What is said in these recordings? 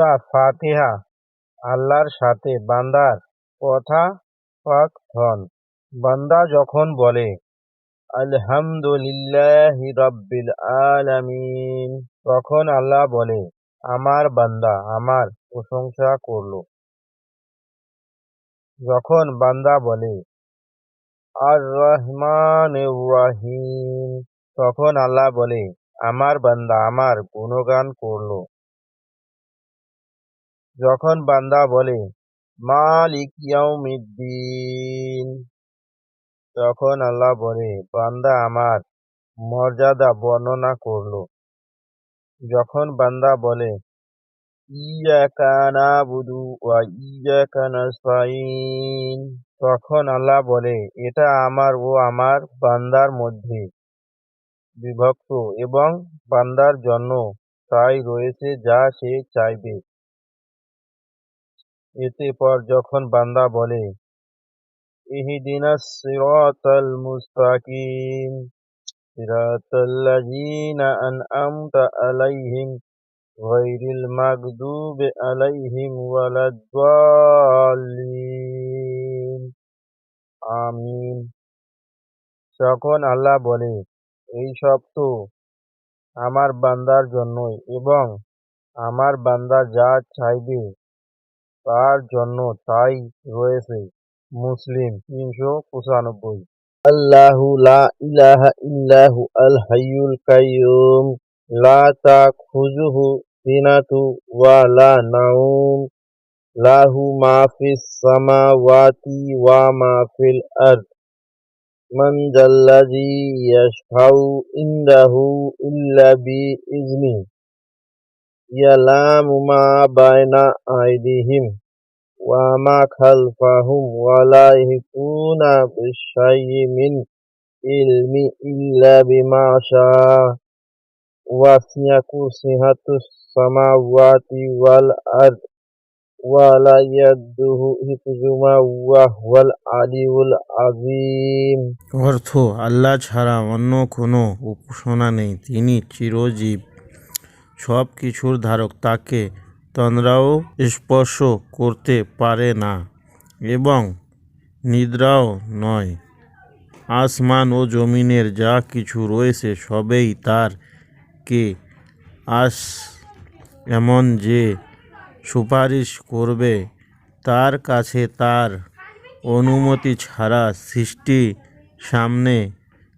সূরা ফাতিহা, আল্লাহর সাথে বান্দার কথা পাক হন। বান্দা যখন বলে, আলহামদুলিল্লাহি রাব্বিল আলামিন তখন আল্লাহ বলে, আমার বান্দা আমার প্রশংসা করল। যখন বান্দা বলে আর রহমানির রহিম তখন আল্লাহ বলে, আমার বান্দা আমার গুণগান করল। যখন বান্দা বলে, মালিক ইয়াউমিদ্দিন, তখন আল্লাহ বলে, বান্দা আমার মর্যাদা বর্ণনা করল। যখন বান্দা বলে ইয়াকা ওয়া ইয়াকা তখন আল্লাহ বলে, এটা আমার ও আমার বান্দার মধ্যে বিভক্ত এবং বান্দার জন্য তাই রয়েছে যা সে চাইবে। এতে পর যখন বান্দা বলে ইহদিনাস মুস্তাকিম আলাইহিম আলাইহিম আমিন। তখন আল্লাহ বলে, এই সব তো আমার বান্দার জন্যই এবং আমার বান্দা যা চাইবে তার জন্য তাই রয়েছে মুসলিম তিনশো পঁচানব্বই। আল্লাহু লা ইলাহা ইল্লাহু আল হাইয়ুল কাইয়ুম, লা তাখুযুহু সিনাতু ওয়া লা নাওম লাহু মা ফিস সামাওয়াতি ওয়া মা ফিল আরদ। মান যাল্লাযী ইয়াশফাউ ইনদাহু ইল্লা বিইজনিহি ইয়ালামু মা বাইনা আইদিহিম ওয়া মা খালফাহুম ওয়া লা ইহিতুনা বিশাইয়্যিন মিন ইলমিহি ইল্লা বিমা শাআ ওয়াসি'a কুরসিয়্যুহুস সামাওয়াতি ওয়াল আরদ ওয়া লা ইয়াউদুহু হিফযুহুমা ওয়া হুয়াল আলিয়্যুল অর্থ, আল্লাহ ছাড়া অন্য কোনো উপাসনা নেই। তিনি চিরঞ্জীব সব কিছুর ধারক তাকে তন্দ্রাও স্পর্শ করতে পারে না এবং নিদ্রাও নয়। আসমান ও জমিনের যা কিছু রয়েছে সবেই তার কে আস এমন যে সুপারিশ করবে, তার কাছে তার অনুমতি ছাড়া সৃষ্টি সামনে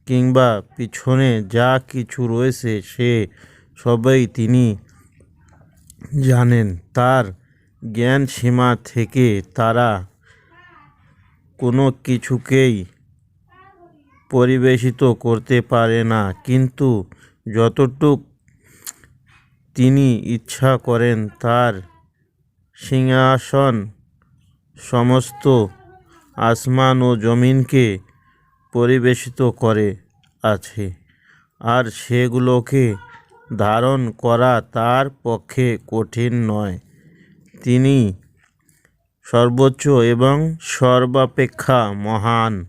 কিংবা পিছনে যা কিছু রয়েছে সে সবই তিনি জানেন, তার জ্ঞানসীমা থেকে তারা কোনো কিছুকেই পরিবেশিত করতে পারে না। কিন্তু যতটুক তিনি ইচ্ছা করেন, তার সিংহাসন সমস্ত আসমান ও জমিনকে পরিবেশিত করে আছে। আর সেগুলোকে ধারণ করা তার পক্ষে কঠিন নয়। তিনি সর্বোচ্চ এবং সর্বাপেক্ষা মহান।